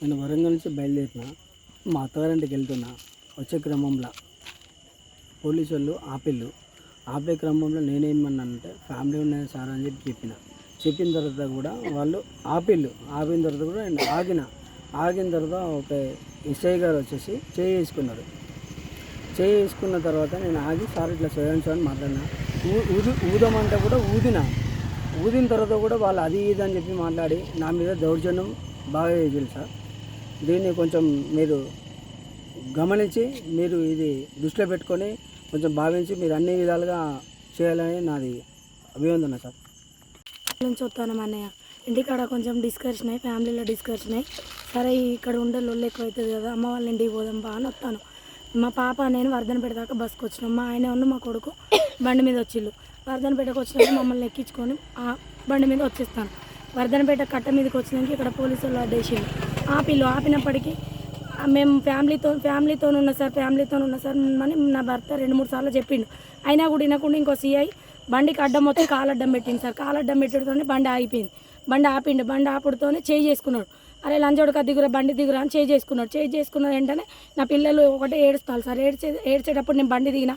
నేను వరంగల్ నుంచి బయలుదేరిన మా అత్తగారింటికి వెళ్తున్నా వచ్చే క్రమంలో పోలీసు వాళ్ళు ఆపిల్లు. ఆపే క్రమంలో నేనేమన్నానంటే ఫ్యామిలీ ఉన్నది సార్ అని చెప్పి చెప్పిన. చెప్పిన తర్వాత కూడా వాళ్ళు ఆపిల్లు. ఆపిన తర్వాత కూడా నేను ఆగిన. ఆగిన తర్వాత ఒక ఎస్ఐ గారు వచ్చేసి చేయి వేసుకున్నారు. చేయి వేసుకున్న తర్వాత నేను ఆగి సార్ ఇట్లా చేయండి అని మాట్లాడినా. ఊ ఊది ఊదమంటే కూడా ఊదిన. ఊదిన తర్వాత కూడా వాళ్ళు అది ఇది అని చెప్పి మాట్లాడి నా మీద దౌర్జన్యం బాగా చేయాలి సార్. దీన్ని కొంచెం మీరు గమనించి మీరు ఇది దృష్టిలో పెట్టుకొని కొంచెం భావించి మీరు అన్ని విధాలుగా చేయాలని నాది అభివందన సార్. నుంచి వస్తాను అన్నయ్య. ఇంటికాడ కొంచెం డిస్కషన్ అయ్యి ఫ్యామిలీలో డిస్కషన్ అయ్యి సరే ఇక్కడ ఉండే లొల్లు ఎక్కువ అవుతుంది కదా అమ్మ వాళ్ళ ఇంటికి పోదాం బా అని వస్తాను మా పాప నేను వర్ధన దాకా బస్కి వచ్చినాం. మా ఆయన ఉన్న మా కొడుకు బండి మీద వచ్చిళ్ళు. వర్ధనపేటకు వచ్చినాక మమ్మల్ని ఎక్కించుకొని ఆ బండి మీద వచ్చేస్తాను. వర్ధనపేట కట్ట మీదకి వచ్చినాక ఇక్కడ పోలీసు వాళ్ళు అడ్డేసిండు ఆపిల్లు ఆపినప్పటికీ మేము ఫ్యామిలీతో ఫ్యామిలీతో ఉన్న సార్ ఫ్యామిలీతో ఉన్న సార్ అని నా భర్త రెండు మూడు సార్లు చెప్పిండు. అయినా కూడా వినకుండా ఇంకో సీఐ బండికి అడ్డం వచ్చి కాలు అడ్డం పెట్టింది సార్. కాలు అడ్డం పెట్టడంతోనే బండి ఆగిపోయింది. బండి ఆపిండు బండి ఆపుడుతోనే చేయి చేసుకున్నాడు. అరే లంచోడుక దిగురా బండి దిగురా అని చేయి చేసుకున్నాడు. చేయి చేసుకున్న వెంటనే నా పిల్లలు ఒకటే ఏడుస్తారు సార్. ఏడ్చే ఏడ్చేటప్పుడు నేను బండి దిగిన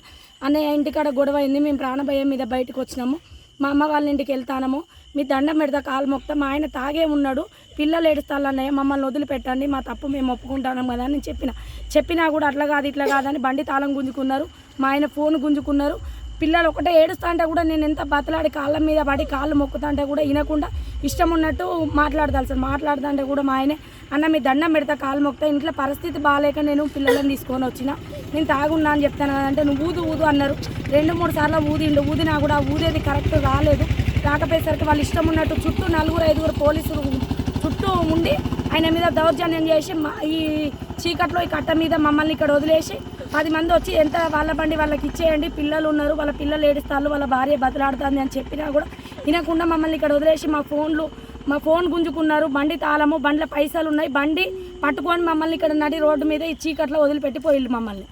అన్నయ్య ఇంటికాడ గొడవ అయింది. మేము ప్రాణభయం మీద బయటకు వచ్చినాము. మా అమ్మ వాళ్ళ ఇంటికి వెళ్తానము మీ దండం పెడతా కాలు మొక్తా మా ఆయన తాగే ఉన్నాడు. పిల్లలు ఏడుస్తాలన్నయ్య మమ్మల్ని వదిలిపెట్టండి మా తప్పు మేము ఒప్పుకుంటాం కదా అని చెప్పిన. చెప్పినా కూడా అట్లా కాదు ఇట్లా కాదని బండి తాళం గుంజుకున్నారు. మా ఆయన ఫోన్ గుంజుకున్నారు. పిల్లలు ఒకటే ఏడుస్తా అంటే కూడా నేను ఎంత బతలాడి కాళ్ళ మీద పడి కాళ్ళు మొక్కుతా అంటే కూడా వినకుండా ఇష్టం ఉన్నట్టు మాట్లాడతాను సార్. మాట్లాడుతా అంటే కూడా మా ఆయనే అన్న మీ దండం పెడతా కాళ్ళు మొక్కుతా ఇంట్లో పరిస్థితి బాగాలేక నేను పిల్లలను తీసుకొని వచ్చిన. నేను తాగున్నా అని చెప్తాను అంటే నువ్వు ఊదు ఊదు అన్నారు. రెండు మూడు సార్లు ఊదిండు. ఊదినా కూడా ఊదేది కరెక్ట్ రాలేదు. రాకపోయేసరికి వాళ్ళు ఇష్టం ఉన్నట్టు చుట్టూ నలుగురు ఐదుగురు పోలీసులు చుట్టూ ఉండి ఆయన మీద దౌర్జన్యం చేసి మా ఈ చీకట్లో ఈ కట్ట మీద మమ్మల్ని ఇక్కడ వదిలేసి పది మంది వచ్చి ఎంత వాళ్ళ బండి వాళ్ళకి ఇచ్చేయండి పిల్లలు ఉన్నారు వాళ్ళ పిల్లలు ఏడుస్తారు వాళ్ళ భార్య బతలాడుతుంది అని చెప్పినా కూడా వినకుండా మమ్మల్ని ఇక్కడ వదిలేసి మా ఫోన్లు మా ఫోన్ గుంజుకున్నారు బండి తాళము బండ్ల పైసలు ఉన్నాయి బండి పట్టుకొని మమ్మల్ని ఇక్కడ నడి రోడ్డు మీద ఈ చీకట్లో వదిలిపెట్టి పోయిళ్ళు మమ్మల్ని.